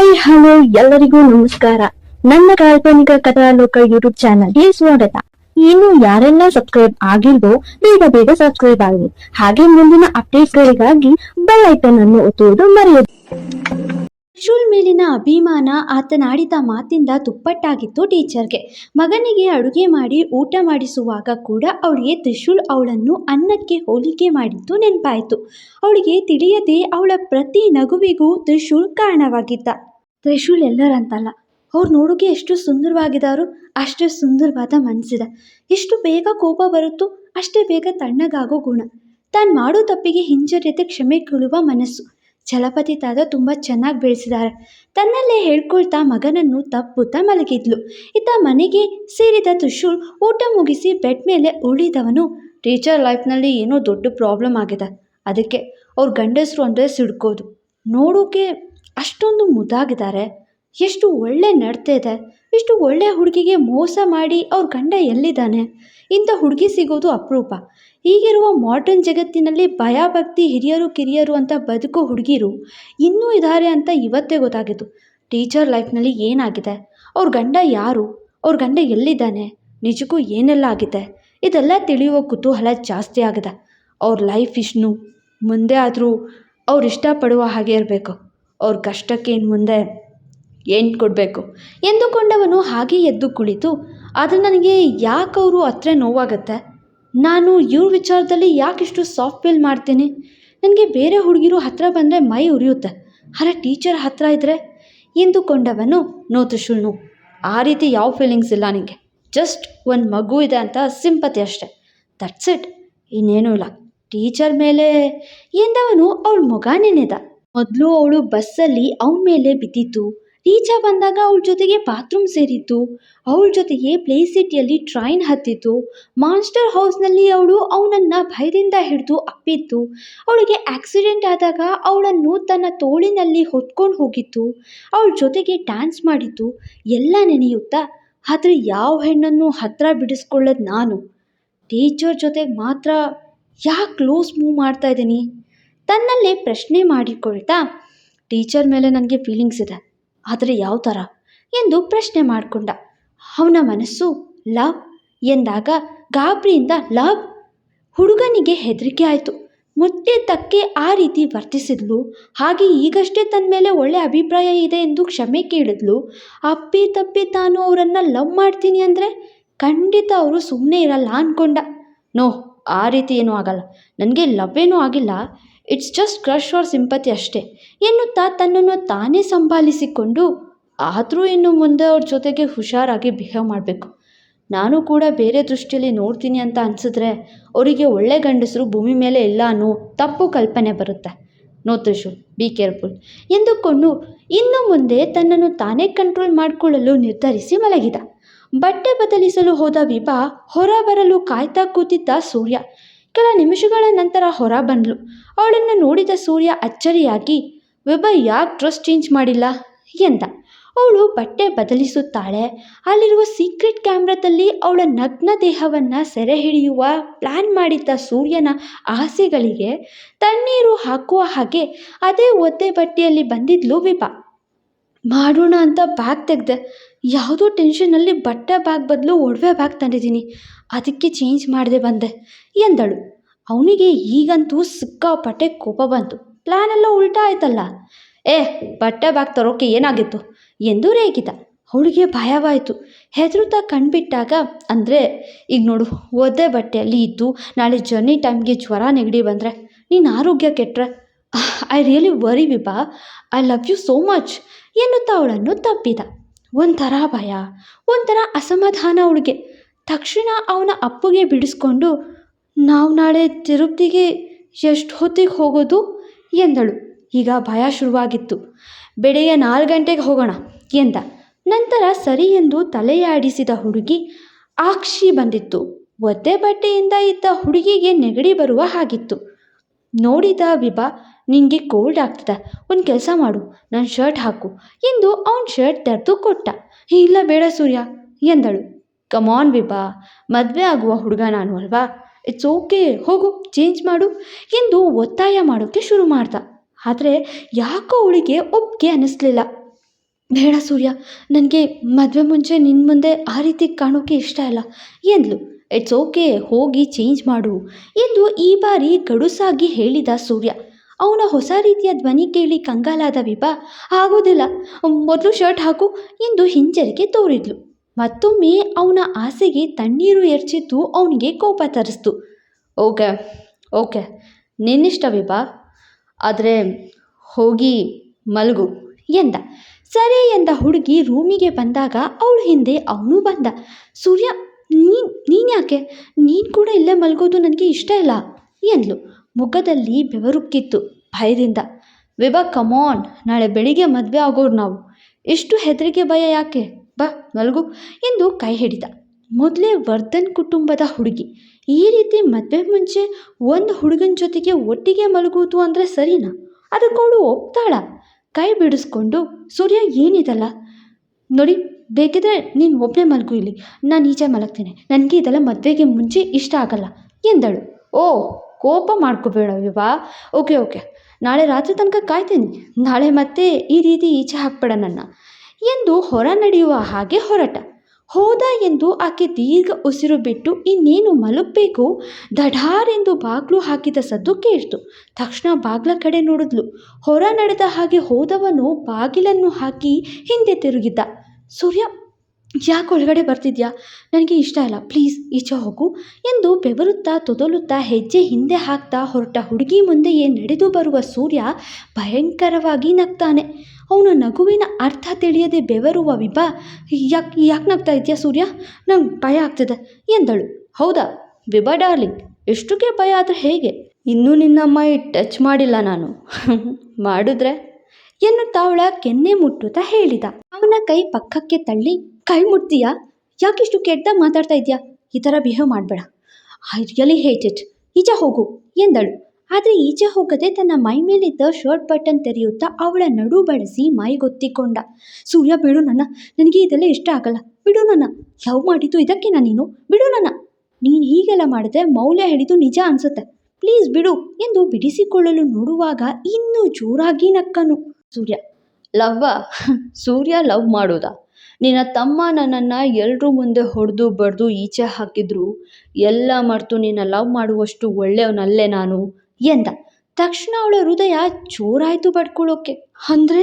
Hi, hello, ಎಲ್ಲರಿಗೂ ನಮಸ್ಕಾರ. ನನ್ನ ಕಾಲ್ಪನಿಕ ಕಥಾಲೋಕ ಯೂಟ್ಯೂಬ್ ಚಾನಲ್ಗೆ ಸ್ವಾಗತ. ಇನ್ನು ಯಾರೆಲ್ಲ ಸಬ್ಸ್ಕ್ರೈಬ್ ಆಗಿಲ್ವೋ, ಬೇಗ ಬೇಗ ಸಬ್ಸ್ಕ್ರೈಬ್ ಆಗಲಿ. ಹಾಗೆ ಮುಂದಿನ ಅಪ್ಡೇಟ್ಗಳಿಗಾಗಿ ಬೆಲ್ ಐಕನ್ ಅನ್ನು ಒತ್ತುವುದು ಮರೆಯದು. ತ್ರಿಶೂಲ್ ಮೇಲಿನ ಅಭಿಮಾನ ಆತನಾಡಿದ ಮಾತಿಂದ ತುಪ್ಪಟ್ಟಾಗಿತ್ತು ಟೀಚರ್ಗೆ. ಮಗನಿಗೆ ಅಡುಗೆ ಮಾಡಿ, ಊಟ ಮಾಡಿಸುವಾಗ ಕೂಡ ಅವಳಿಗೆ ತ್ರಿಶೂಲ್ ಅವಳನ್ನು ಅನ್ನಕ್ಕೆ ಹೋಲಿಕೆ ಮಾಡಿದ್ದು ನೆನಪಾಯಿತು. ಅವಳಿಗೆ ತಿಳಿಯದೆ ಅವಳ ಪ್ರತಿ ನಗುವಿಗೂ ತ್ರಿಶೂಲ್ ಕಾರಣವಾಗಿದ್ದ. ತ್ರಿಶೂಲ್ ಎಲ್ಲರಂತಲ್ಲ. ಅವ್ರು ನೋಡೋಕೆ ಎಷ್ಟು ಸುಂದರವಾಗಿದ್ದಾರೋ ಅಷ್ಟೇ ಸುಂದರವಾದ ಮನಸ್ಸಿದೆ ಎಷ್ಟು ಬೇಗ ಕೋಪ ಬರುತ್ತೋ ಅಷ್ಟೇ ಬೇಗ ತಣ್ಣಗಾಗೋ ಗುಣ. ತಾನು ಮಾಡೋ ತಪ್ಪಿಗೆ ಹಿಂಜರಿಯದೆ ಕ್ಷಮೆ ಕೇಳುವ ಮನಸ್ಸು. ಛಲಪತಿ ತಾತ ತುಂಬ ಚೆನ್ನಾಗಿ ಬೆಳೆಸಿದ್ದಾರೆ ತನ್ನಲ್ಲೇ ಹೇಳ್ಕೊಳ್ತಾ ಮಗನನ್ನು ತಪ್ಪುತ್ತಾ ಮಲಗಿದ್ಲು. ಇತ್ತ ಮನೆಗೆ ಸೇರಿದ ತ್ರಿಶೂಲ್ ಊಟ ಮುಗಿಸಿ ಬೆಡ್ ಮೇಲೆ ಉಳಿದವನು, ಟೀಚರ್ ಲೈಫ್ನಲ್ಲಿ ಏನೋ ದೊಡ್ಡ ಪ್ರಾಬ್ಲಮ್ ಆಗಿದೆ. ಅದಕ್ಕೆ ಅವ್ರ ಗಂಡಸರು ಅಂದರೆ ಸಿಡ್ಕೋದು. ನೋಡೋಕೆ ಅಷ್ಟೊಂದು ಮುದ್ದಾಗಿದ್ದಾರೆ. ಎಷ್ಟು ಒಳ್ಳೆ ನಡತೆ ಇದೆ. ಇಷ್ಟು ಒಳ್ಳೆ ಹುಡುಗಿಗೆ ಮೋಸ ಮಾಡಿ ಅವ್ರ ಗಂಡ ಎಲ್ಲಿದ್ದಾನೆ? ಇಂಥ ಹುಡುಗಿ ಸಿಗೋದು ಅಪರೂಪ. ಈಗಿರುವ ಮಾಡರ್ನ್ ಜಗತ್ತಿನಲ್ಲಿ ಭಯಭಕ್ತಿ ಹಿರಿಯರು ಕಿರಿಯರು ಅಂತ ಬದುಕೋ ಹುಡುಗಿರು ಇನ್ನೂ ಇದ್ದಾರೆ ಅಂತ ಇವತ್ತೇ ಗೊತ್ತಾಗಿತ್ತು ಟೀಚರ್ ಲೈಫ್ನಲ್ಲಿ ಏನಾಗಿದೆ? ಅವ್ರ ಗಂಡ ಯಾರು? ಅವ್ರ ಗಂಡ ಎಲ್ಲಿದ್ದಾನೆ? ನಿಜಕ್ಕೂ ಏನೆಲ್ಲ ಆಗಿದೆ? ಇದೆಲ್ಲ ತಿಳಿಯುವ ಕುತೂಹಲ ಜಾಸ್ತಿ ಆಗಿದೆ. ಅವ್ರ ಲೈಫ್ ಇಷ್ಟು ಮುಂದೆ ಆದರೂ ಅವ್ರು ಇಷ್ಟಪಡುವ ಹಾಗೆ ಇರಬೇಕು. ಅವ್ರ ಕಷ್ಟಕ್ಕೆ ಮುಂದೆ ಏನು ಕೊಡಬೇಕು? ಎಂದುಕೊಂಡವನು ಹಾಗೆ ಎದ್ದು ಕುಳಿತು, ಆದರೆ ನನಗೆ ಯಾಕೆ ಅವರು ಹತ್ರ ನೋವಾಗತ್ತೆ? ನಾನು ಇವ್ರ ವಿಚಾರದಲ್ಲಿ ಯಾಕೆ ಇಷ್ಟು ಸಾಫ್ಟ್ ಫೀಲ್ ಮಾಡ್ತೀನಿ? ನನಗೆ ಬೇರೆ ಹುಡುಗಿರು ಹತ್ತಿರ ಬಂದರೆ ಮೈ ಉರಿಯುತ್ತೆ. ಆದರೆ ಟೀಚರ್ ಹತ್ತಿರ ಇದ್ದರೆ ಎಂದುಕೊಂಡವನು ನೋ ಶುಣ್ಣು ನೋ ಆ ರೀತಿ ಯಾವ ಫೀಲಿಂಗ್ಸ್ ಇಲ್ಲ ನನಗೆ ಜಸ್ಟ್ ಒಂದು ಮಗು ಇದೆ ಅಂತ ಸಿಂಪತಿ ಅಷ್ಟೆ. ದಟ್ಸ್ ಇಟ್ ಇನ್ನೇನೂ ಇಲ್ಲ. ಟೀಚರ್ ಮೇಲೆ ಎಂದವನು ಅವಳ ಮಗ ನೆನೆದ. ಮೊದಲು ಅವಳು ಬಸ್ಸಲ್ಲಿ ಅವನ ಮೇಲೆ ಬಿದ್ದಿತ್ತು. ಟೀಚರ್ ಬಂದಾಗ ಅವಳ ಜೊತೆಗೆ ಬಾತ್ರೂಮ್ ಸೇರಿತ್ತು. ಅವಳ ಜೊತೆಗೆ ಪ್ಲೇ ಸಿಟಿಯಲ್ಲಿ ಟ್ರೈನ್ ಹತ್ತಿತ್ತು. ಮಾನ್ಸ್ಟರ್ ಹೌಸ್ನಲ್ಲಿ ಅವಳು ಅವನನ್ನು ಭಯದಿಂದ ಹಿಡಿದು ಅಪ್ಪಿತ್ತು. ಅವಳಿಗೆ ಆಕ್ಸಿಡೆಂಟ್ ಆದಾಗ ಅವಳನ್ನು ತನ್ನ ತೋಳಿನಲ್ಲಿ ಹೊತ್ಕೊಂಡು ಹೋಗಿತ್ತು. ಅವಳ ಜೊತೆಗೆ ಡ್ಯಾನ್ಸ್ ಮಾಡಿತ್ತು. ಎಲ್ಲ ನೆನೆಯುತ್ತಾ? ಆದರೆ ಯಾವ ಹೆಣ್ಣನ್ನು ಹತ್ತಿರ ಬಿಡಿಸ್ಕೊಳ್ಳೋದು ನಾನು? ಟೀಚರ್ ಜೊತೆಗೆ ಮಾತ್ರ ಯಾಕೆ ಕ್ಲೋಸ್ ಮೂವ್ ಮಾಡ್ತಾ ಇದ್ದೀನಿ? ತನ್ನಲ್ಲೇ ಪ್ರಶ್ನೆ ಮಾಡಿಕೊಳ್ತಾ, ಟೀಚರ್ ಮೇಲೆ ನನಗೆ ಫೀಲಿಂಗ್ಸ್ ಇದೆ. ಆದರೆ ಯಾವ ಥರ ಎಂದು ಪ್ರಶ್ನೆ ಮಾಡಿಕೊಂಡ. ಅವನ ಮನಸ್ಸು, ಲವ್ ಎಂದಾಗ ಗಾಬರಿಯಿಂದ, ಲವ್ ಹುಡುಗನಿಗೆ ಹೆದರಿಕೆ ಆಯಿತು. ಮುತ್ತೆ ತಕ್ಕೆ ಆ ರೀತಿ ವರ್ತಿಸಿದ್ಲು. ಹಾಗೆ ಈಗಷ್ಟೇ ತನ್ನ ಮೇಲೆ ಒಳ್ಳೆ ಅಭಿಪ್ರಾಯ ಇದೆ ಎಂದು ಕ್ಷಮೆ ಕೇಳಿದ್ಲು. ಅಪ್ಪಿ ತಪ್ಪಿ ತಾನು ಅವರನ್ನು ಲವ್ ಮಾಡ್ತೀನಿ ಅಂದರೆ ಖಂಡಿತ ಅವರು ಸುಮ್ಮನೆ ಇರಲ್ಲ ಅಂದ್ಕೊಂಡ ನೋ, ಆ ರೀತಿ ಏನೂ ಆಗಲ್ಲ. ನನಗೆ ಲವ್ ಏನೂ ಆಗಿಲ್ಲ. It's just crush or sympathy ಅಷ್ಟೇ. ಎನ್ನುತ್ತಾ ತನ್ನನ್ನು ತಾನೇ ಸಂಭಾಲಿಸಿಕೊಂಡು ಆದರೂ ಇನ್ನು ಮುಂದೆ ಅವ್ರ ಜೊತೆಗೆ ಹುಷಾರಾಗಿ ಬಿಹೇವ್ ಮಾಡಬೇಕು. ನಾನು ಕೂಡ ಬೇರೆ ದೃಷ್ಟಿಯಲ್ಲಿ ನೋಡ್ತೀನಿ ಅಂತ ಅನಿಸಿದ್ರೆ ಅವರಿಗೆ ಒಳ್ಳೆ ಗಂಡಸರು ಭೂಮಿ ಮೇಲೆ ಇಲ್ಲ ಅನ್ನೋ ತಪ್ಪು ಕಲ್ಪನೆ ಬರುತ್ತೆ. ನೋ ತ್ರಿಶು ಬಿ ಕೇರ್ಫುಲ್ ಎಂದುಕೊಂಡು ಇನ್ನು ಮುಂದೆ ತನ್ನನ್ನು ತಾನೇ ಕಂಟ್ರೋಲ್ ಮಾಡಿಕೊಳ್ಳಲು ನಿರ್ಧರಿಸಿ ಮಲಗಿದ. ಬಟ್ಟೆ ಬದಲಿಸಲು ಹೋದ ವಿಭಾ ಹೊರಬರಲು ಕಾಯ್ತಾ ಕೂತಿದ್ದ ಸೂರ್ಯ. ಕೆಲ ನಿಮಿಷಗಳ ನಂತರ ಹೊರ ಬಂದ್ಲು ಅವಳನ್ನು ನೋಡಿದ ಸೂರ್ಯ ಅಚ್ಚರಿಯಾಗಿ ವಿಭಾ ಯಾಕೆ ಡ್ರೆಸ್ ಚೇಂಜ್ ಮಾಡಿಲ್ಲ? ಎಂದ. ಅವಳು ಬಟ್ಟೆ ಬದಲಿಸುತ್ತಾಳೆ. ಅಲ್ಲಿರುವ ಸೀಕ್ರೆಟ್ ಕ್ಯಾಮ್ರಾದಲ್ಲಿ ಅವಳ ನಗ್ನ ದೇಹವನ್ನು ಸೆರೆ ಹಿಡಿಯುವ ಪ್ಲ್ಯಾನ್ ಮಾಡಿದ್ದ ಸೂರ್ಯನ ಆಸೆಗಳಿಗೆ ತಣ್ಣೀರು ಹಾಕುವ ಹಾಗೆ ಅದೇ ಒದ್ದೆ ಬಟ್ಟೆಯಲ್ಲಿ ಬಂದಿದ್ಲು ವಿಭಾ. ಮಾಡೋಣ ಅಂತ ಬ್ಯಾಗ್ ತೆಗೆದೆ. ಯಾವುದೋ ಟೆನ್ಷನ್ನಲ್ಲಿ ಬಟ್ಟೆ ಬ್ಯಾಗ್ ಬದಲು ಒಡವೆ ಬ್ಯಾಗ್ ತಂದಿದ್ದೀನಿ. ಅದಕ್ಕೆ ಚೇಂಜ್ ಮಾಡಿದೆ ಬಂದೆ, ಎಂದಳು. ಅವನಿಗೆ ಈಗಂತೂ ಸಿಕ್ಕಾಪಟ್ಟೆ ಕೋಪ ಬಂತು. ಪ್ಲ್ಯಾನೆಲ್ಲ ಉಲ್ಟಾ ಆಯ್ತಲ್ಲ. ಏ, ಬಟ್ಟೆ ಬ್ಯಾಗ್ ತರೋಕೆ ಏನಾಗಿತ್ತು? ಎಂದು ರೇಗಿದ. ಅವಳಿಗೆ ಭಯವಾಯಿತು. ಹೆದರುತ್ತಾ ಕಣ್ಬಿಟ್ಟಾಗ, ಅಂದರೆ, ಈಗ ನೋಡು, ಒದ್ದೆ ಬಟ್ಟೆಯಲ್ಲಿ ಇದ್ದು ನಾಳೆ ಜರ್ನಿ ಟೈಮ್ಗೆ ಜ್ವರ ನೆಗಡಿ ಬಂದರೆ ನೀನು ಆರೋಗ್ಯ ಕೆಟ್ಟರೆ I really worry Vibha. I love you so much ಎನ್ನುತ್ತಾ ಅವಳನ್ನು ತಪ್ಪಿದ. ಒಂಥರ ಭಯ, ಒಂಥರ ಅಸಮಾಧಾನ ಅವಳಿಗೆ ತಕ್ಷಣ ಅವನ ಅಪ್ಪುಗೆ ಬಿಡಿಸ್ಕೊಂಡು, ನಾವು ನಾಳೆ ತಿರುಪತಿಗೆ ಎಷ್ಟು ಹೊತ್ತಿಗೆ ಹೋಗೋದು? ಎಂದಳು. ಈಗ ಭಯ ಶುರುವಾಗಿತ್ತು. ಬೆಳಗ್ಗೆ ನಾಲ್ಕು ಗಂಟೆಗೆ ಹೋಗೋಣ, ಎಂದ. ನಂತರ ಸರಿ ಎಂದು ತಲೆಯಾಡಿಸಿದ ಹುಡುಗಿ ಆಕ್ಷಿ ಬಂದಿತ್ತು. ಒದ್ದೆ ಬಟ್ಟೆಯಿಂದ ಇದ್ದ ಹುಡುಗಿಗೆ ನೆಗಡಿ ಬರುವ ಹಾಗಿತ್ತು. ನೋಡಿದ ವಿಭಾ ನಿನಗೆ ಕೋಲ್ಡ್ ಆಗ್ತದೆ, ಒಂದು ಕೆಲಸ ಮಾಡು ನನ್ನ ಶರ್ಟ್ ಹಾಕು, ಎಂದು ಅವನ ಶರ್ಟ್ ತೆರೆದು ಕೊಟ್ಟ. ಇಲ್ಲ ಬೇಡ ಸೂರ್ಯ, ಎಂದಳು. ಕಮಾನ್ ವಿಭಾ, ಮದುವೆ ಆಗುವ ಹುಡುಗ ನಾನು ಅಲ್ವಾ? ಇಟ್ಸ್ ಓಕೆ ಹೋಗು ಚೇಂಜ್ ಮಾಡು, ಎಂದು ಒತ್ತಾಯ ಮಾಡೋಕ್ಕೆ ಶುರು ಮಾಡ್ದ. ಆದರೆ ಯಾಕೋ ಅವಳಿಗೆ ಒಪ್ಪಿಗೆ ಅನ್ನಿಸ್ಲಿಲ್ಲ. ಬೇಡ ಸೂರ್ಯ, ನನಗೆ ಮದುವೆ ಮುಂಚೆ ನಿನ್ನ ಮುಂದೆ ಆ ರೀತಿ ಕಾಣೋಕೆ ಇಷ್ಟ ಇಲ್ಲ, ಎಂದ್ಲು. ಇಟ್ಸ್ ಓಕೆ ಹೋಗಿ ಚೇಂಜ್ ಮಾಡು, ಎಂದು ಈ ಬಾರಿ ಗಡುಸಾಗಿ ಹೇಳಿದ ಸೂರ್ಯ. ಅವನ ಹೊಸ ರೀತಿಯ ಧ್ವನಿ ಕೇಳಿ ಕಂಗಾಲಾದ ವಿಭಾ ಆಗೋದಿಲ್ಲ ಮೊದಲು ಶರ್ಟ್ ಹಾಕು ಎಂದು ಹಿಂಜರಿಕೆ ತೋರಿದ್ಲು. ಮತ್ತೊಮ್ಮೆ ಅವನ ಆಸೆಗೆ ತಣ್ಣೀರು ಎರಚಿದ್ದು ಅವನಿಗೆ ಕೋಪ ತರಿಸ್ತು. ಓಕೆ ಓಕೆ, ನಿನ್ನಿಷ್ಟ ವಿಭಾ, ಆದರೆ ಹೋಗಿ ಮಲಗು ಎಂದ. ಸರಿ ಎಂದ ಹುಡುಗಿ ರೂಮಿಗೆ ಬಂದಾಗ ಅವಳ ಹಿಂದೆ ಅವನು ಬಂದ. ಸೂರ್ಯ, ನೀನು, ನೀನ್ಯಾಕೆ? ನೀನು ಕೂಡ ಇಲ್ಲೇ ಮಲಗೋದು ನನಗೆ ಇಷ್ಟ ಇಲ್ಲ ಎಂದ್ಲು. ಮುಖದಲ್ಲಿ ಬೆವರುಕ್ಕಿತ್ತು ಭಯದಿಂದ. ವಿಭಾ ಕಮೋನ್ ನಾಳೆ ಬೆಳಿಗ್ಗೆ ಮದುವೆ ಆಗೋರು ನಾವು. ಇಷ್ಟು ಹೆದರಿಕೆ ಭಯ ಯಾಕೆ? ಬಾ, ಮಲಗು ಎಂದು ಕೈ ಹಿಡಿದ. ಮೊದಲೇ ವರ್ಧನ್ ಕುಟುಂಬದ ಹುಡುಗಿ. ಈ ರೀತಿ ಮದುವೆ ಮುಂಚೆ ಒಂದು ಹುಡುಗನ ಜೊತೆಗೆ ಒಟ್ಟಿಗೆ ಮಲಗುವುದು ಅಂದರೆ ಸರಿನಾ? ಅದಕ್ಕೊಂಡು ಒಪ್ತಾಳ. ಕೈ ಬಿಡಿಸ್ಕೊಂಡು, ಸೂರ್ಯ, ಏನಿದಲ್ಲ? ನೋಡಿ, ಬೇಕಿದ್ರೆ ನೀನು ಒಬ್ಬನೇ ಮಲಗು ಇಲ್ಲಿ. ನಾನು ಈಚೆ ಮಲಗ್ತೀನಿ. ನನಗೆ ಇದೆಲ್ಲ ಮದುವೆಗೆ ಮುಂಚೆ ಇಷ್ಟ ಆಗಲ್ಲ ಎಂದಳು. ಓ ಕೋಪ ಮಾಡ್ಕೋಬೇಡ ವಿವಾ ಓಕೆ ಓಕೆ ನಾಳೆ ರಾತ್ರಿ ತನಕ ಕಾಯ್ತೀನಿ. ನಾಳೆ ಮತ್ತೆ ಈ ರೀತಿ ಈಚೆ ಹಾಕ್ಬೇಡ ನನ್ನ. ಎಂದು ಹೊರ ನಡೆಯುವ ಹಾಗೆ ಹೊರಟ. ಹೋದ ಎಂದು ಆಕೆ ದೀರ್ಘ ಉಸಿರು ಬಿಟ್ಟು ಇನ್ನೇನು ಮಲಗಬೇಕು? ಎಂದು ಬಾಗ್ಲು ಹಾಕಿದ ಸದ್ದು ಕೇಳಿತು. ತಕ್ಷಣ ಬಾಗ್ಲ ಕಡೆ ನೋಡಿದ್ಲು. ಹೊರ ನಡೆದ ಹಾಗೆ ಹೋದವನು ಬಾಗಿಲನ್ನು ಹಾಕಿ ಹಿಂದೆ ತಿರುಗಿದ್ದ. ಸೂರ್ಯ ಯಾಕೆ ಒಳಗಡೆ ಬರ್ತಿದ್ಯಾ? ನನಗೆ ಇಷ್ಟ ಇಲ್ಲ ಪ್ಲೀಸ್, ಈಚೆ ಹೋಗು. ಎಂದು ಬೆವರುತ್ತಾ ತೊದಲುತ್ತಾ ಹೆಜ್ಜೆ ಹಿಂದೆ ಹಾಕ್ತಾ ಹೊರಟ ಹುಡುಗಿ ಮುಂದೆಯೇ ನಡೆದು ಬರುವ ಸೂರ್ಯ ಭಯಂಕರವಾಗಿ ನಗ್ತಾನೆ. ಅವನ ನಗುವಿನ ಅರ್ಥ ತಿಳಿಯದೆ ಬೆವರುವ ವಿಭಾ, ಯಾಕೆ ಯಾಕೆ ನಗ್ತಾ ಇದೆಯಾ ಸೂರ್ಯ? ನಂಗೆ ಭಯ ಆಗ್ತಿದೆ ಎಂದಳು. ಹೌದಾ? ವಿಭಾ ಡಾರ್ಲಿಂಗ್, ಎಷ್ಟಕ್ಕೆ ಭಯ ಆದರೆ ಹೇಗೆ? ಇನ್ನೂ ನಿನ್ನಮ್ಮ ಟಚ್ ಮಾಡಿಲ್ಲ ನಾನು. ಮಾಡಿದ್ರೆ? ಎನ್ನುತ್ತಾ ಅವಳ ಕೆನ್ನೆ ಮುಟ್ಟುತ್ತಾ ಹೇಳಿದ. ಅವನ ಕೈ ಪಕ್ಕಕ್ಕೆ ತಳ್ಳಿ ಕೈ ಮುಟ್ತೀಯಾ ಯಾಕಿಷ್ಟು ಕೆಟ್ಟದಾಗಿ ಮಾತಾಡ್ತಾ ಇದೆಯಾ ಈ ಥರ ಬಿಹೇವ್ ಮಾಡಬೇಡ. I really hate it. ಈಚೆ ಹೋಗು, ಎಂದಳು. ಆದರೆ ಈಚೆ ಹೋಗದೆ ತನ್ನ ಮೈ ಮೇಲಿದ್ದ ಶರ್ಟ್ ಬಟನ್ ತೆರೆಯುತ್ತಾ ಅವಳ ನಡು ಬಳಸಿ ಮೈಗೊತ್ತಿಕೊಂಡ. ಸೂರ್ಯ, ಬಿಡು ನನ್ನ. ನನಗೆ ಇದೆಲ್ಲ ಇಷ್ಟ ಆಗಲ್ಲ. ಬಿಡು ನನ್ನ. ಲವ್ ಮಾಡಿದ್ದು ಇದಕ್ಕೆ ನೀನು? ಬಿಡು ನನ್ನ. ನೀನು ಹೀಗೆಲ್ಲ ಮಾಡಿದ್ರೆ ಮೌಲ್ಯ ಹಿಡಿದು ನಿಜ ಅನ್ಸುತ್ತೆ. ಪ್ಲೀಸ್ ಬಿಡು ಎಂದು ಬಿಡಿಸಿಕೊಳ್ಳಲು ನೋಡುವಾಗ ಇನ್ನೂ ಜೋರಾಗಿ ನಕ್ಕನು. ಸೂರ್ಯ, ಲವ್ವ? ಸೂರ್ಯ ಲವ್ ಮಾಡೋದಾ? ನಿನ್ನ ತಮ್ಮ ನನ್ನನ್ನು ಎಲ್ಲರೂ ಮುಂದೆ ಹೊಡೆದು ಬಡ್ದು ಈಚೆ ಹಾಕಿದ್ರು. ಎಲ್ಲ ಮರೆತು ನಿನ್ನ ಲವ್ ಮಾಡುವಷ್ಟು ಒಳ್ಳೆಯವನಲ್ಲೇ ನಾನು ಎಂದ. ತಕ್ಷಣ ಅವಳ ಹೃದಯ ಜೋರಾಯಿತು ಬಡ್ಕೊಳ್ಳೋಕೆ ಅಂದರೆ?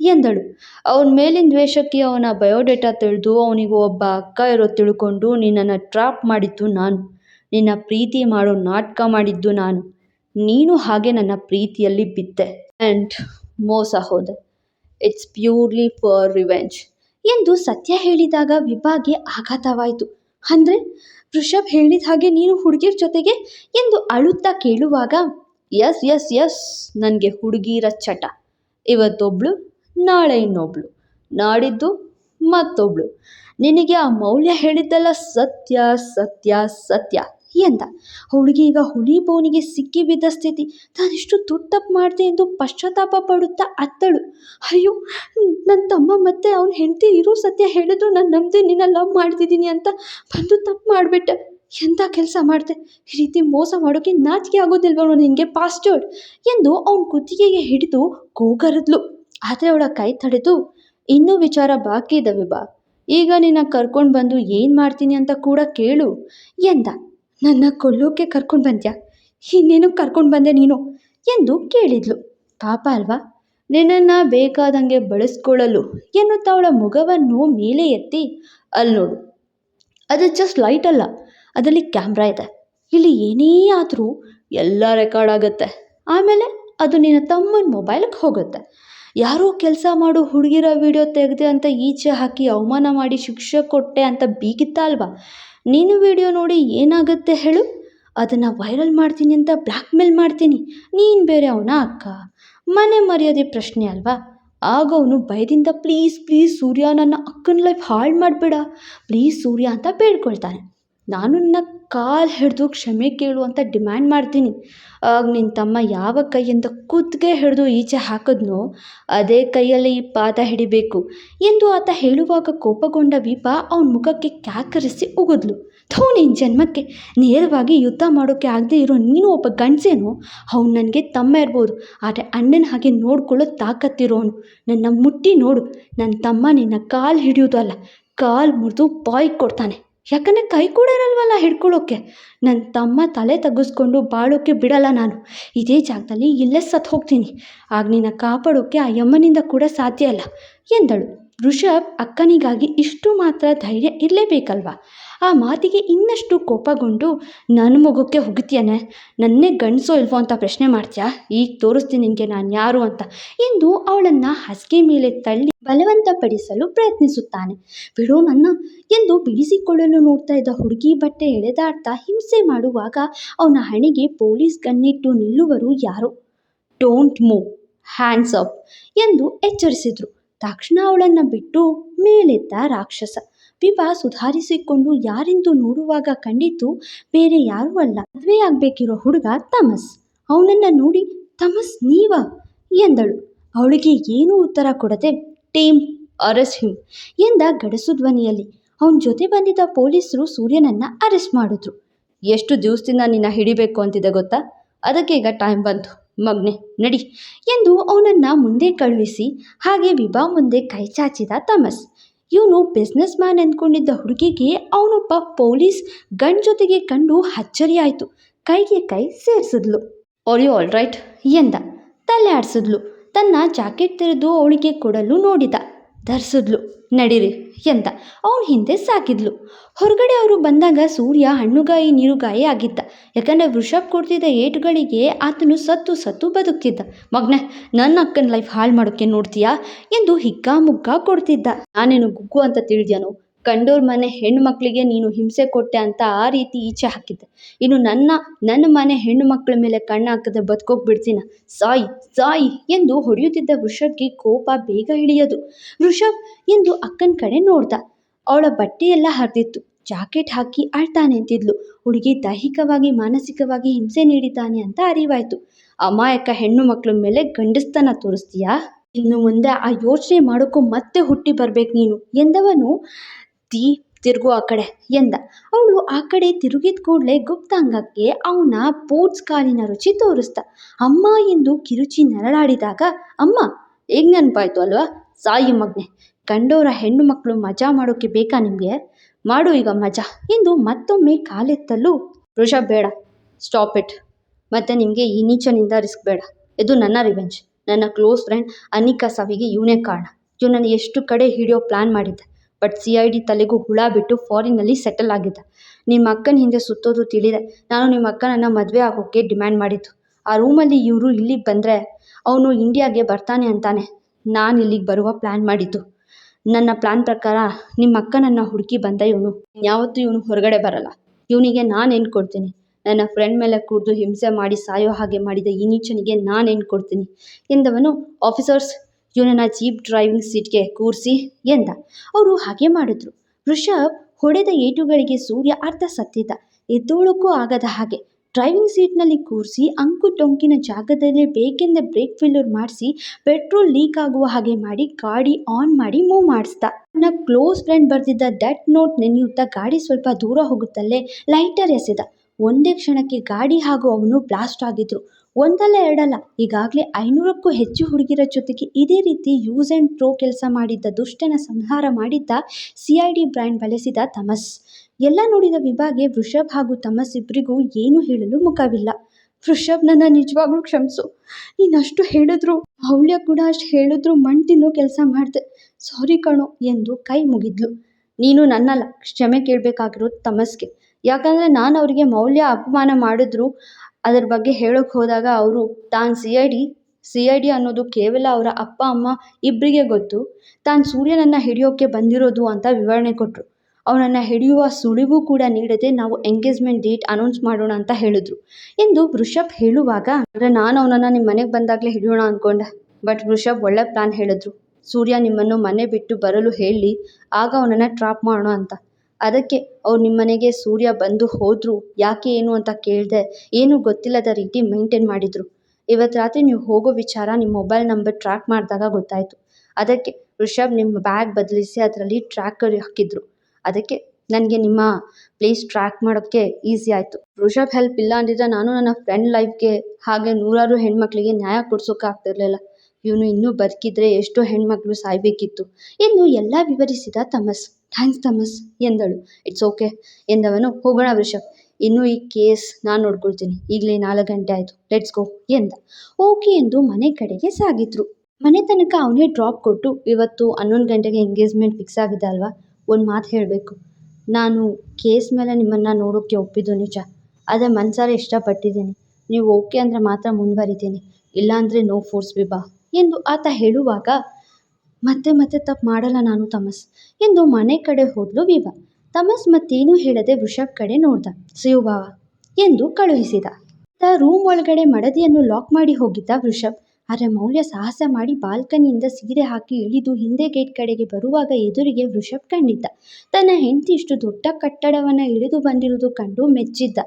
ಎಂದಳು. ಅವನ ಮೇಲಿನ ದ್ವೇಷಕ್ಕೆ ಅವನ ಬಯೋಡೇಟಾ ತಿಳಿದು ಅವನಿಗೆ ಒಬ್ಬ ಅಕ್ಕ ಇರೋ ತಿಳ್ಕೊಂಡು ನಿನ್ನನ್ನು ಟ್ರಾಪ್ ಮಾಡಿದ್ದು ನಾನು. ನಿನ್ನ ಪ್ರೀತಿ ಮಾಡೋ ನಾಟಕ ಮಾಡಿದ್ದು ನಾನು. ನೀನು ಹಾಗೆ ನನ್ನ ಪ್ರೀತಿಯಲ್ಲಿ ಬಿದ್ದೆ. ಆ್ಯಂಡ್ ಮೋಸ ಹೋದೆ. ಇಟ್ಸ್ ಪ್ಯೂರ್ಲಿ ಫಾರ್ ರಿವೆಂಜ್ ಎಂದು ಸತ್ಯ ಹೇಳಿದಾಗ ವಿಭಾಗೆ ಆಘಾತವಾಯಿತು. ಅಂದರೆ ಋಷಭ್ ಹೇಳಿದ ಹಾಗೆ ನೀನು ಹುಡುಗಿರ ಜೊತೆಗೆ ಎಂದು ಅಳುತ್ತಾ ಕೇಳುವಾಗ ಎಸ್ ಎಸ್ ಎಸ್ ನನಗೆ ಹುಡುಗಿರ ಚಟ. ಇವತ್ತೊಬ್ಳು, ನಾಳೆ ಇನ್ನೊಬ್ಳು. ನಾಡಿದ್ದು ಮತ್ತೊಬ್ಳು. ನಿನಗೆ ಆ ಮೌಲ್ಯ ಹೇಳಿದ್ದಲ್ಲ, ಸತ್ಯ ಸತ್ಯ ಸತ್ಯ. ಎಂದ. ಅವಳಿಗೆ ಈಗ ಹುಲಿ ಬೋನಿಗೆ ಸಿಕ್ಕಿ ಬಿದ್ದ ಸ್ಥಿತಿ. ತಾನಿಷ್ಟು ದೊಡ್ಡ ತಪ್ಪು ಮಾಡಿದೆ ಎಂದು ಪಶ್ಚಾತ್ತಾಪ ಪಡುತ್ತಾ ಅತ್ತಳು. ಅಯ್ಯೋ ನನ್ನ ತಮ್ಮ ಮತ್ತೆ ಅವನ ಹೆಂಡತಿ ಇರೋ ಸತ್ಯ ಹೇಳಿದ್ರು ನಾನು ನಂಬದೆ ನಿನ್ನ ಲವ್ ಮಾಡ್ತಿದ್ದೀನಿ ಅಂತ ಬಂದು ತಪ್ಪು ಮಾಡಿಬಿಟ್ಟೆ. ಎಂಥ ಕೆಲಸ ಮಾಡಿದೆ. ಈ ರೀತಿ ಮೋಸ ಮಾಡೋಕ್ಕೆ ನಾಚಿಕೆ ಆಗೋದಿಲ್ವೋ ನಿನಗೆ ಪಾಸ್ಟರ್ಡ್? ಎಂದು ಅವನ ಕುತ್ತಿಗೆಗೆ ಹಿಡಿದು ಕೂಗರದ್ಲು ಆದರೆ ಅವಳ ಕೈ ತಡೆದು, ಇನ್ನೂ ವಿಚಾರ ಬಾಕಿ ಇದ್ದಾವೆ ಬಾ. ಈಗ ನಿನ್ನ ಕರ್ಕೊಂಡು ಬಂದು ಏನು ಮಾಡ್ತೀನಿ ಅಂತ ಕೂಡ ಕೇಳು, ಎಂದ. ನನ್ನ ಕೊಲ್ಲೋಕೆ ಕರ್ಕೊಂಡು ಬಂದ್ಯಾ? ಇನ್ನೇನು ಕರ್ಕೊಂಡು ಬಂದೆ ನೀನು? ಎಂದು ಕೇಳಿದ್ಲು. ಪಾಪ ಅಲ್ವಾ? ನಿನ್ನನ್ನು ಬೇಕಾದಂಗೆ ಬಳಸ್ಕೊಳ್ಳಲು ಎನ್ನುತ್ತಾ ಅವಳ ಮುಖವನ್ನು ಮೇಲೆ ಎತ್ತಿ ಅಲ್ಲಿ ನೋಡು, ಅದು ಜಸ್ಟ್ ಲೈಟ್ ಅಲ್ಲ, ಅದರಲ್ಲಿ ಕ್ಯಾಮ್ರಾ ಇದೆ. ಇಲ್ಲಿ ಏನೇ ಆದರೂ ಎಲ್ಲ ರೆಕಾರ್ಡ್ ಆಗುತ್ತೆ. ಆಮೇಲೆ ಅದು ನಿನ್ನ ತಮ್ಮನ ಮೊಬೈಲ್ಗೆ ಹೋಗುತ್ತೆ. ಯಾರೋ ಕೆಲಸ ಮಾಡೋ ಹುಡುಗಿರ ವಿಡಿಯೋ ತೆಗೆದೆ ಅಂತ ಈಚೆ ಹಾಕಿ ಅವಮಾನ ಮಾಡಿ ಶಿಕ್ಷೆ ಕೊಟ್ಟೆ ಅಂತ ಬೀಗಿತ್ತ ಅಲ್ವಾ? ನೀನು ವಿಡಿಯೋ ನೋಡಿ ಏನಾಗುತ್ತೆ ಹೇಳು? ಅದನ್ನು ವೈರಲ್ ಮಾಡ್ತೀನಿ ಅಂತ ಬ್ಲ್ಯಾಕ್ಮೇಲ್ ಮಾಡ್ತೀನಿ. ನೀನು ಬೇರೆ ಅವನ ಅಕ್ಕ. ಮನೆ ಮರ್ಯಾದೆ ಪ್ರಶ್ನೆ ಅಲ್ವಾ? ಆಗ ಅವನು ಭಯದಿಂದ, ಪ್ಲೀಸ್ ಪ್ಲೀಸ್ ಸೂರ್ಯ ನನ್ನ ಅಕ್ಕನ ಲೈಫ್ ಹಾಳು ಮಾಡಬೇಡ. ಪ್ಲೀಸ್ ಸೂರ್ಯ ಅಂತ ಬೇಡ್ಕೊಳ್ತಾನೆ. ನಾನು ನನ್ನ ಕಾಲು ಹಿಡಿದು ಕ್ಷಮೆ ಕೇಳು ಅಂತ ಡಿಮ್ಯಾಂಡ್ ಮಾಡ್ತೀನಿ. ಆಗ ನಿನ್ನ ತಮ್ಮ ಯಾವ ಕೈಯಿಂದ ಕುತ್ತಿಗೆ ಹಿಡಿದು ಈಚೆ ಹಾಕಿದ್ನೋ ಅದೇ ಕೈಯಲ್ಲಿ ಈ ಪಾದ ಹಿಡಿಬೇಕು ಎಂದು ಆತ ಹೇಳುವಾಗ ಕೋಪಗೊಂಡ ವೀಪ ಅವನ ಮುಖಕ್ಕೆ ಕ್ಯಾಕರಿಸಿ ಉಗಿದ್ಲು. ಥೂ ನಿನ್ನ ಜನ್ಮಕ್ಕೆ ನೇರವಾಗಿ ಯುದ್ಧ ಮಾಡೋಕ್ಕೆ ಆಗದೆ ಇರೋ ನೀನು ಒಬ್ಬ ಗಂಡಸೇನು? ಅವ್ನು ನನಗೆ ತಮ್ಮ ಇರ್ಬೋದು, ಆದರೆ ಅಣ್ಣನ ಹಾಗೆ ನೋಡ್ಕೊಳ್ಳೋ ತಾಕತ್ತಿರೋನು. ನನ್ನ ಮುಟ್ಟಿ ನೋಡು ನನ್ನ ತಮ್ಮ ನಿನ್ನ ಕಾಲು ಹಿಡಿಯೋದು ಅಲ್ಲ, ಕಾಲು ಮುರಿದು ಬಾಯ್ ಕೊಡ್ತಾನೆ. ಯಾಕಂದರೆ ಕೈ ಕೂಡ ಇರಲ್ವಲ್ಲ ಹಿಡ್ಕೊಳ್ಳೋಕ್ಕೆ ನನ್ನ ತಮ್ಮ ತಲೆ ತಗ್ಗಿಸ್ಕೊಂಡು ಬಾಳೋಕ್ಕೆ ಬಿಡಲ್ಲ ನಾನು. ಇದೇ ಜಾಗದಲ್ಲಿ ಇಲ್ಲೇ ಸತ್ತು ಹೋಗ್ತೀನಿ. ಆಗ ನಿನ್ನ ಕಾಪಾಡೋಕ್ಕೆ ಆ ಯಮ್ಮನಿಂದ ಕೂಡ ಸಾಧ್ಯ ಇಲ್ಲ ಎಂದಳು. ಋಷಭ್ ಅಕ್ಕನಿಗಾಗಿ ಇಷ್ಟು ಮಾತ್ರ ಧೈರ್ಯ ಇರಲೇಬೇಕಲ್ವಾ? ಆ ಮಾತಿಗೆ ಇನ್ನಷ್ಟು ಕೋಪಗೊಂಡು, ನನ್ನ ಮಗುಕ್ಕೆ ಹುಗಿತ್ಯಾನೆ ನನ್ನೇ ಗಂಡಸೋ ಇಲ್ವೋ ಅಂತ ಪ್ರಶ್ನೆ ಮಾಡ್ತೀಯಾ? ಈಗ ತೋರಿಸ್ತೀನಿ ನಿನಗೆ ನಾನು ಯಾರು ಅಂತ ಎಂದು ಅವಳನ್ನು ಹಾಸಿಗೆ ಮೇಲೆ ತಳ್ಳಿ ಬಲವಂತಪಡಿಸಲು ಪ್ರಯತ್ನಿಸುತ್ತಾನೆ. ಬಿಡು ನನ್ನ ಎಂದು ಬಿಡಿಸಿಕೊಳ್ಳಲು ನೋಡ್ತಾ ಇದ್ದ ಹುಡುಗಿ ಬಟ್ಟೆ ಎಳೆದಾಡ್ತಾ ಹಿಂಸೆ ಮಾಡುವಾಗ ಅವನ ಹಣೆಗೆ ಪೊಲೀಸ್ ಗನ್ನಿಟ್ಟು ನಿಲ್ಲುವರು ಯಾರು? ಡೋಂಟ್ ಮೂವ್ ಹ್ಯಾಂಡ್ಸ್ ಅಪ್ ಎಂದು ಎಚ್ಚರಿಸಿದರು. ತಕ್ಷಣ ಅವಳನ್ನು ಬಿಟ್ಟು ಮೇಲೆದ್ದ ರಾಕ್ಷಸ. ವಿಭಾ ಸುಧಾರಿಸಿಕೊಂಡು ಯಾರೆಂದು ನೋಡುವಾಗ ಕಂಡಿತು ಬೇರೆ ಯಾರೂ ಅಲ್ಲ. ಮದುವೆ ಆಗಬೇಕಿರೋ ಹುಡುಗ ತಮಸ್. ಅವನನ್ನು ನೋಡಿ, ತಮಸ್, ನೀವ? ಎಂದಳು. ಅವಳಿಗೆ ಏನೂ ಉತ್ತರ ಕೊಡದೆ, ಟೀಮ್ ಅರೆಸ್ಟ್ ಹಿಮ್ ಎಂದ ಗಡಸು ಧ್ವನಿಯಲ್ಲಿ. ಅವನ ಜೊತೆ ಬಂದಿದ್ದ ಪೊಲೀಸರು ಸೂರ್ಯನನ್ನ ಅರೆಸ್ಟ್ ಮಾಡಿದ್ರು. ಎಷ್ಟು ದಿವಸದಿಂದ ನಿನ್ನ ಹಿಡಿಬೇಕು ಅಂತಿದೆ ಗೊತ್ತಾ? ಅದಕ್ಕೆ ಈಗ ಟೈಮ್ ಬಂತು. ಮಗ್ನೆ, ನಡಿ ಎಂದು ಅವನನ್ನು ಮುಂದೆ ಕಳುಹಿಸಿ, ಹಾಗೆ ವಿಭಾ ಮುಂದೆ ಕೈ ಚಾಚಿದ ತಮಸ್. ಇವನು ಬಿಸ್ನೆಸ್ ಮ್ಯಾನ್ ಅಂದ್ಕೊಂಡಿದ್ದ ಹುಡುಗಿಗೆ ಅವನೊಬ್ಬ ಪೊಲೀಸ್ ಗಂಡ್ ಜೊತೆಗೆ ಕಂಡು ಅಚ್ಚರಿಯಾಯಿತು ಕೈಗೆ ಕೈ ಸೇರಿಸಿದ್ಲು. ಯು ಆಲ್ ರೈಟ್ ಎಂದ. ತಲೆ ಆಡಿಸಿದ್ಲು ತನ್ನ ಜಾಕೆಟ್ ತೆರೆದು ಅವಳಿಗೆ ಕೊಡಲು ನೋಡಿದ. ಧರಿಸಿದ್ಲು. ನಡೀರಿ ಎಂದ. ಅವನು ಹಿಂದೆ ಸಾಕಿದ್ಲು ಹೊರಗಡೆ ಅವರು ಬಂದಾಗ ಸೂರ್ಯ ಹಣ್ಣುಗಾಯಿ ನೀರುಗಾಯಿ ಆಗಿದ್ದ. ಯಾಕಂದರೆ ವೃಷಭ್ ಕೊಡ್ತಿದ್ದ ಏಟುಗಳಿಗೆ ಆತನು ಸತ್ತು ಸತ್ತು ಬದುಕ್ತಿದ್ದ. ಮಗ್ನ, ನನ್ನ ಅಕ್ಕನ ಲೈಫ್ ಹಾಳು ಮಾಡೋಕ್ಕೆ ನೋಡ್ತೀಯಾ? ಎಂದು ಹಿಗ್ಗಾ ಮುಗ್ಗಾ ಕೊಡ್ತಿದ್ದ. ನಾನೇನು ಗುಗ್ಗು ಅಂತ ತಿಳಿದ್ಯಾನು? ಕಂಡೋರ್ ಮನೆ ಹೆಣ್ಣು ಮಕ್ಕಳಿಗೆ ನೀನು ಹಿಂಸೆ ಕೊಟ್ಟೆ ಅಂತ ಆ ರೀತಿ ಈಚೆ ಹಾಕಿದ್ದೆ. ಇನ್ನು ನನ್ನ ನನ್ನ ಮನೆ ಹೆಣ್ಣು ಮಕ್ಕಳ ಮೇಲೆ ಕಣ್ಣು ಹಾಕಿದ್ರೆ ಬಿಡ್ತೀನ? ಸಾಯಿ ಸಾಯಿ ಎಂದು ಹೊಡೆಯುತ್ತಿದ್ದ ವೃಷಭ್ಗೆ ಕೋಪ ಬೇಗ ಇಳಿಯೋದು. ವೃಷಭ್ ಎಂದು ಅಕ್ಕನ ಕಡೆ ನೋಡ್ದ. ಅವಳ ಬಟ್ಟೆಯೆಲ್ಲ ಹರಿದಿತ್ತು. ಜಾಕೆಟ್ ಹಾಕಿ ಅಳ್ತಾ ಅಂತಿದ್ಲು ಹುಡುಗಿ ದೈಹಿಕವಾಗಿ, ಮಾನಸಿಕವಾಗಿ ಹಿಂಸೆ ನೀಡಿದ್ದಾನೆ ಅಂತ ಅರಿವಾಯಿತು. ಅಮಾಯಕ ಹೆಣ್ಣು ಮಕ್ಕಳ ಮೇಲೆ ಗಂಡಸ್ತನ ತೋರಿಸ್ತೀಯಾ? ಇನ್ನು ಮುಂದೆ ಆ ಯೋಚನೆ ಮಾಡೋಕ್ಕೂ ಮತ್ತೆ ಹುಟ್ಟಿ ಬರ್ಬೇಕು ನೀನು ಎಂದವನು ತೀ, ತಿರುಗು ಆ ಕಡೆ ಎಂದ. ಅವಳು ಆ ಕಡೆ ತಿರುಗಿದ ಕೂಡಲೇ ಗುಪ್ತಾಂಗಕ್ಕೆ ಅವನ ಪೋಟ್ಸ್ ಕಾಲಿನ ರುಚಿ ತೋರಿಸ್ದ. ಅಮ್ಮ ಎಂದು ಕಿರುಚಿ ನರಳಾಡಿದಾಗ, ಅಮ್ಮ ಈಗ ನೆನಪಾಯ್ತು ಅಲ್ವಾ? ಸಾಯಿ ಮಗ್ನೆ, ಕಂಡೋರ ಹೆಣ್ಣು ಮಕ್ಕಳು ಮಜಾ ಮಾಡೋಕ್ಕೆ ಬೇಕಾ ನಿಮಗೆ? ಮಾಡು ಈಗ ಮಜಾ ಎಂದು ಮತ್ತೊಮ್ಮೆ ಕಾಲೆತ್ತಲು, ಋಷಭ್, ಬೇಡ, ಸ್ಟಾಪ್ ಇಟ್. ಮತ್ತು ನಿಮಗೆ ಈ ನೀಚನಿಂದ ರಿಸ್ಕ್ ಬೇಡ. ಇದು ನನ್ನ ರಿವೆಂಜ್. ನನ್ನ ಕ್ಲೋಸ್ ಫ್ರೆಂಡ್ ಅನಿಕಾ ಸಾವಿಗೆ ಇವನೇ ಕಾರಣ. ಇವನನ್ನು ಎಷ್ಟು ಕಡೆ ಹಿಡಿಯೋ ಪ್ಲ್ಯಾನ್ ಮಾಡಿದ್ದೆ. ಬಟ್ ಸಿ ಐ ಡಿ ತಲೆಗೂ ಹುಳ ಬಿಟ್ಟು ಫಾರಿನ್ನಲ್ಲಿ ಸೆಟಲ್ ಆಗಿದ್ದ. ನಿಮ್ಮ ಅಕ್ಕನ ಹಿಂದೆ ಸುತ್ತೋದು ತಿಳಿದೆ. ನಾನು ನಿಮ್ಮ ಅಕ್ಕನನ್ನು ಮದುವೆ ಆಗೋಕ್ಕೆ ಡಿಮ್ಯಾಂಡ್ ಮಾಡಿದ್ದು. ಆ ರೂಮಲ್ಲಿ ಇವರು ಇಲ್ಲಿಗೆ ಬಂದರೆ ಅವನು ಇಂಡಿಯಾಗೆ ಬರ್ತಾನೆ ಅಂತಾನೆ. ನಾನು ಇಲ್ಲಿಗೆ ಬರುವ ಪ್ಲ್ಯಾನ್ ಮಾಡಿದ್ದು. ನನ್ನ ಪ್ಲ್ಯಾನ್ ಪ್ರಕಾರ ನಿಮ್ಮ ಅಕ್ಕನನ್ನು ಹುಡುಕಿ ಬಂದ ಇವನು. ಯಾವತ್ತೂ ಇವನು ಹೊರಗಡೆ ಬರಲ್ಲ. ಇವನಿಗೆ ನಾನು ಏನು ಕೊಡ್ತೀನಿ. ನನ್ನ ಫ್ರೆಂಡ್ ಮೇಲೆ ಕುಡಿದು ಹಿಂಸೆ ಮಾಡಿ ಸಾಯೋ ಹಾಗೆ ಮಾಡಿದ ಈ ನೀಚನಿಗೆ ನಾನೇನು ಕೊಡ್ತೀನಿ ಎಂದವನು ಆಫೀಸರ್ಸ್ ಇವನನ್ನು ಜೀಪ್ ಡ್ರೈವಿಂಗ್ ಸೀಟ್ಗೆ ಕೂರಿಸಿ ಎಂದ. ಅವರು ಹಾಗೆ ಮಾಡಿದ್ರು. ಋಷಭ್ ಹೊಡೆದ ಏಟುಗಳಿಗೆ ಸೂರ್ಯ ಅರ್ಧ ಸತ್ತಿದ್ದ. ಎದ್ದೋಳಕ್ಕೂ ಆಗದ ಹಾಗೆ ಡ್ರೈವಿಂಗ್ ಸೀಟ್ನಲ್ಲಿ ಕೂರಿಸಿ ಅಂಕು ಟೊಂಕಿನ ಜಾಗದಲ್ಲಿ ಬೇಕೆಂದ ಬ್ರೇಕ್ ಫಿಲ್ಲರ್ ಮಾಡಿಸಿ ಪೆಟ್ರೋಲ್ ಲೀಕ್ ಆಗುವ ಹಾಗೆ ಮಾಡಿ ಗಾಡಿ ಆನ್ ಮಾಡಿ ಮೂವ್ ಮಾಡಿಸ್ದ. ನನ್ನ ಕ್ಲೋಸ್ ಫ್ರೆಂಡ್ ಬರೆದಿದ್ದ ಡೆಟ್ ನೋಟ್ ನೆನೆಯುತ್ತಾ ಗಾಡಿ ಸ್ವಲ್ಪ ದೂರ ಹೋಗುತ್ತಲ್ಲೇ ಲೈಟರ್ ಎಸೆದ. ಒಂದೇ ಕ್ಷಣಕ್ಕೆ ಗಾಡಿ ಹಾಗೂ ಅವನು ಬ್ಲಾಸ್ಟ್ ಆಗಿದ್ರು. ಒಂದಲ್ಲ ಎರಡಲ್ಲ, ಈಗಾಗಲೇ ಐನೂರಕ್ಕೂ ಹೆಚ್ಚು ಹುಡುಗಿರ ಜೊತೆಗೆ ಇದೇ ರೀತಿ ಯೂಸ್ ಆ್ಯಂಡ್ ಥ್ರೋ ಕೆಲಸ ಮಾಡಿದ್ದ ದುಷ್ಟನ ಸಂಹಾರ ಮಾಡಿದ್ದ ಸಿ ಐ ಡಿ ಬ್ರ್ಯಾಂಡ್ ಬಳಸಿದ ತಮಸ್. ಎಲ್ಲ ನೋಡಿದ ವಿಭಾಗೆ ವೃಷಭ್ ಹಾಗೂ ತಮಸ್ ಇಬ್ಬರಿಗೂ ಏನು ಹೇಳಲು ಮುಖವಿಲ್ಲ. ವೃಷಭ್, ನನ್ನ ನಿಜವಾಗ್ಲೂ ಕ್ಷಮಿಸು. ನೀನಷ್ಟು ಹೇಳಿದ್ರು ಮೌಲ್ಯ ಕೂಡ ಅಷ್ಟು ಹೇಳಿದ್ರು ಮಣ್ಣು ತಿನ್ನೋ ಕೆಲಸ ಮಾಡಿದೆ. ಸಾರಿ ಕಣೋ ಎಂದು ಕೈ ಮುಗಿದ್ಲು. ನೀನು ನನ್ನಲ್ಲ, ಕ್ಷಮೆ ಕೇಳಬೇಕಾಗಿರೋದು ತಮಸ್ಗೆ. ಯಾಕಂದರೆ ನಾನು ಅವರಿಗೆ ಮೌಲ್ಯ ಅಪಮಾನ ಮಾಡಿದ್ರು ಅದರ ಬಗ್ಗೆ ಹೇಳೋಕ್ಕೆ ಹೋದಾಗ ಅವರು ತಾನು C I D C I D ಅನ್ನೋದು ಕೇವಲ ಅವರ ಅಪ್ಪ, ಅಮ್ಮ ಇಬ್ಬರಿಗೆ ಗೊತ್ತು. ತಾನು ಸೂರ್ಯನನ್ನು ಹಿಡಿಯೋಕ್ಕೆ ಬಂದಿರೋದು ಅಂತ ವಿವರಣೆ ಕೊಟ್ಟರು ಅವನನ್ನು ಹಿಡಿಯುವ ಸುಳಿವು ಕೂಡ ನೀಡದೆ ನಾವು ಎಂಗೇಜ್ಮೆಂಟ್ ಡೇಟ್ ಅನೌನ್ಸ್ ಮಾಡೋಣ ಅಂತ ಹೇಳಿದ್ರು. ಎಂದು ವೃಷಭ್ ಹೇಳುವಾಗ, ಅಂದರೆ ನಾನು ಅವನನ್ನು ನಿಮ್ಮ ಮನೆಗೆ ಬಂದಾಗಲೇ ಹಿಡಿಯೋಣ ಅಂದ್ಕೊಂಡೆ ಬಟ್ ವೃಷಭ್ ಒಳ್ಳೆ ಪ್ಲಾನ್ ಹೇಳಿದ್ರು. ಸೂರ್ಯ ನಿಮ್ಮನ್ನು ಮನೆ ಬಿಟ್ಟು ಬರಲು ಹೇಳಿ, ಆಗ ಅವನನ್ನು ಟ್ರಾಪ್ ಮಾಡೋಣ ಅಂತ. ಅದಕ್ಕೆ ಅವ್ರು ನಿಮ್ಮ ಮನೆಗೆ ಸೂರ್ಯ ಬಂದು ಹೋದರು, ಯಾಕೆ ಏನು ಅಂತ ಕೇಳಿದೆ, ಏನೂ ಗೊತ್ತಿಲ್ಲದ ರೀತಿ ಮೇಂಟೇನ್ ಮಾಡಿದರು. ಇವತ್ತು ರಾತ್ರಿ ನೀವು ಹೋಗೋ ವಿಚಾರ ನಿಮ್ಮ ಮೊಬೈಲ್ ನಂಬರ್ ಟ್ರ್ಯಾಕ್ ಮಾಡಿದಾಗ ಗೊತ್ತಾಯಿತು. ಅದಕ್ಕೆ ಋಷಭ್ ನಿಮ್ಮ ಬ್ಯಾಗ್ ಬದಲಿಸಿ ಅದರಲ್ಲಿ ಟ್ರ್ಯಾಕರ್ ಹಾಕಿದ್ರು. ಅದಕ್ಕೆ ನನಗೆ ನಿಮ್ಮ ಪ್ಲೇಸ್ ಟ್ರ್ಯಾಕ್ ಮಾಡೋಕ್ಕೆ ಈಸಿ ಆಯಿತು. ಋಷಭ್ ಹೆಲ್ಪ್ ಇಲ್ಲ ಅಂದಿದ್ದರೆ ನಾನು ನನ್ನ ಫ್ರೆಂಡ್ ಲೈಫ್ಗೆ ಹಾಗೆ ನೂರಾರು ಹೆಣ್ಮಕ್ಳಿಗೆ ನ್ಯಾಯ ಕೊಡ್ಸೋಕೆ ಆಗ್ತಿರ್ಲಿಲ್ಲ ಇವನು ಇನ್ನೂ ಬದುಕಿದ್ರೆ ಎಷ್ಟೋ ಹೆಣ್ಮಕ್ಳು ಸಾಯಬೇಕಿತ್ತು. ಎಂದು ಎಲ್ಲ ವಿವರಿಸಿದ ತಮಸ್. ಥ್ಯಾಂಕ್ಸ್ ತಮಸ್ ಎಂದಳು. ಇಟ್ಸ್ ಓಕೆ ಎಂದವನು, ಹೋಗೋಣ ವೃಷಭ್. ಇನ್ನು ಈ ಕೇಸ್ ನಾನು ನೋಡ್ಕೊಳ್ತೀನಿ. ಈಗಲೇ ನಾಲ್ಕು ಗಂಟೆ ಆಯಿತು. ಲೆಟ್ಸ್ ಗೋ ಎಂದ. ಓಕೆ ಎಂದು ಮನೆ ಕಡೆಗೆ ಸಾಗಿದ್ರು. ಮನೆ ತನಕ ಅವನೇ ಡ್ರಾಪ್ ಕೊಟ್ಟು, ಇವತ್ತು ಹನ್ನೊಂದು ಗಂಟೆಗೆ ಎಂಗೇಜ್ಮೆಂಟ್ ಫಿಕ್ಸ್ ಆಗಿದೆ ಅಲ್ವಾ? ಒಂದು ಮಾತು ಹೇಳಬೇಕು. ನಾನು ಕೇಸ್ ಮೇಲೆ ನಿಮ್ಮನ್ನು ನೋಡೋಕ್ಕೆ ಒಪ್ಪಿದ್ದು ನಿಜ. ಆದರೆ ಮನಸಾರೆ ಇಷ್ಟಪಟ್ಟಿದ್ದೀನಿ. ನೀವು ಓಕೆ ಅಂದರೆ ಮಾತ್ರ ಮುಂದುವರಿತೀನಿ. ಇಲ್ಲಾಂದರೆ ನೋ ಫೋರ್ಸ್ ವಿಭಾ ಎಂದು ಆತ ಹೇಳುವಾಗ, ಮತ್ತೆ ಮತ್ತೆ ತಪ್ಪು ಮಾಡಲ್ಲ ನಾನು ತಮಸ್ ಎಂದು ಮನೆ ಕಡೆ ಹೋದ್ಲು ವಿಭಾ. ತಮಸ್ ಮತ್ತೇನು ಹೇಳದೆ ವೃಷಭ್ ಕಡೆ ನೋಡ್ದ. ಶಿವಭಾವ ಎಂದು ಕಳುಹಿಸಿದ. ತ ರೂಮ್ ಒಳಗಡೆ ಮಡದಿಯನ್ನು ಲಾಕ್ ಮಾಡಿ ಹೋಗಿದ್ದ ವೃಷಭ್ ಆದರೆ ಮೌಲ್ಯ ಸಾಹಸ ಮಾಡಿ ಬಾಲ್ಕನಿಯಿಂದ ಸೀರೆ ಹಾಕಿ ಇಳಿದು ಹಿಂದೆ ಗೇಟ್ ಕಡೆಗೆ ಬರುವಾಗ ಎದುರಿಗೆ ವೃಷಭ್ ಕಂಡಿದ್ದ. ತನ್ನ ಹೆಂಡತಿ ಇಷ್ಟು ದೊಡ್ಡ ಕಟ್ಟಡವನ್ನು ಇಳಿದು ಬಂದಿರುವುದು ಕಂಡು ಮೆಚ್ಚಿದ್ದ.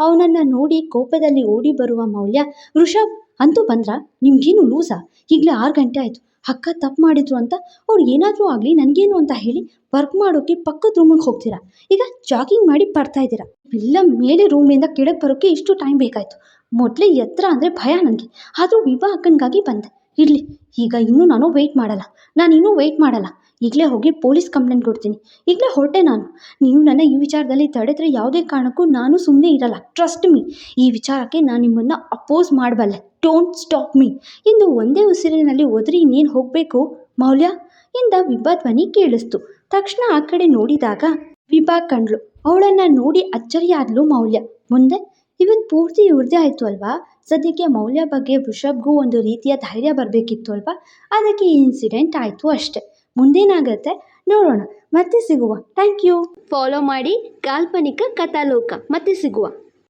ಅವನನ್ನು ನೋಡಿ ಕೋಪದಲ್ಲಿ ಓಡಿ ಬರುವ ಮೌಲ್ಯ ವೃಷಭ್ ಅಂತೂ ಬಂದ್ರ ನಿಮ್ಗೇನು ಲೂಸಾ ಈಗಲೇ ಆರು ಗಂಟೆ ಆಯಿತು. ಅಕ್ಕ ತಪ್ಪು ಮಾಡಿದ್ರು ಅಂತ ಅವ್ರು ಏನಾದರೂ ಆಗಲಿ, ನನಗೇನು ಅಂತ ಹೇಳಿ ವರ್ಕ್ ಮಾಡೋಕ್ಕೆ ಪಕ್ಕದ ರೂಮಿಗೆ ಹೋಗ್ತೀರಾ? ಈಗ ಜಾಗಿಂಗ್ ಮಾಡಿ ಬರ್ತಾ ಇದ್ದೀರಾ. ಎಲ್ಲ ಮೇಲೆ ರೂಮಿಂದ ಕೆಳಗೆ ಬರೋಕ್ಕೆ ಇಷ್ಟು ಟೈಮ್ ಬೇಕಾಯಿತು. ಮೊದಲೇ ಎತ್ತರ ಅಂದರೆ ಭಯ ನನಗೆ ಆದರೂ ವಿಭಾ ಬಂದೆ. ಇರಲಿ, ಈಗ ಇನ್ನೂ ನಾನು ವೆಯ್ಟ್ ಮಾಡಲ್ಲ. ನಾನು ಇನ್ನೂ ವೆಯ್ಟ್ ಮಾಡಲ್ಲ. ಈಗಲೇ ಹೋಗಿ ಪೊಲೀಸ್ ಕಂಪ್ಲೇಂಟ್ ಕೊಡ್ತೀನಿ. ಈಗಲೇ ಹೊರಟೆ ನಾನು. ನೀವು ನನ್ನ ಈ ವಿಚಾರದಲ್ಲಿ ತಡೆದ್ರೆ ಯಾವುದೇ ಕಾರಣಕ್ಕೂ ನಾನು ಸುಮ್ಮನೆ ಇರಲ್ಲ. ಟ್ರಸ್ಟ್ ಮೀ ಈ ವಿಚಾರಕ್ಕೆ ನಾನು ನಿಮ್ಮನ್ನು ಅಪೋಸ್ ಮಾಡಬಲ್ಲೆ. ಡೋಂಟ್ ಸ್ಟಾಪ್ ಮೀ ಇಂದು ಒಂದೇ ಉಸಿರಿನಲ್ಲಿ ಒದರಿ ಇನ್ನೇನು ಹೋಗಬೇಕು? ಮೌಲ್ಯ? ಎಂದ ವಿಭಾ ಧ್ವನಿ ಕೇಳಿಸ್ತು. ತಕ್ಷಣ ಆ ಕಡೆ ನೋಡಿದಾಗ ವಿಭಾ ಕಂಡ್ಳು. ಅವಳನ್ನು ನೋಡಿ ಅಚ್ಚರಿಯಾದ್ಲು ಮೌಲ್ಯ. ಮುಂದೆ? ಇವತ್ತು ಪೂರ್ತಿ ಇವ್ರದ್ದೇ ಆಯಿತು ಅಲ್ವಾ? ಸದ್ಯಕ್ಕೆ ಮೌಲ್ಯ ಬಗ್ಗೆ ವೃಷಭ್ಗೂ ಒಂದು ರೀತಿಯ ಧೈರ್ಯ ಬರಬೇಕಿತ್ತು ಅಲ್ವಾ? ಅದಕ್ಕೆ ಈ ಇನ್ಸಿಡೆಂಟ್ ಆಯಿತು ಅಷ್ಟೆ. ಮುಂದೇನಾಗತ್ತೆ? ನೋಡೋಣ. ಮತ್ತೆ ಸಿಗುವ. ಥ್ಯಾಂಕ್ ಯು ಫಾಲೋ ಮಾಡಿ ಕಾಲ್ಪನಿಕ ಕಥಾಲೋಕ. ಮತ್ತೆ ಸಿಗುವ.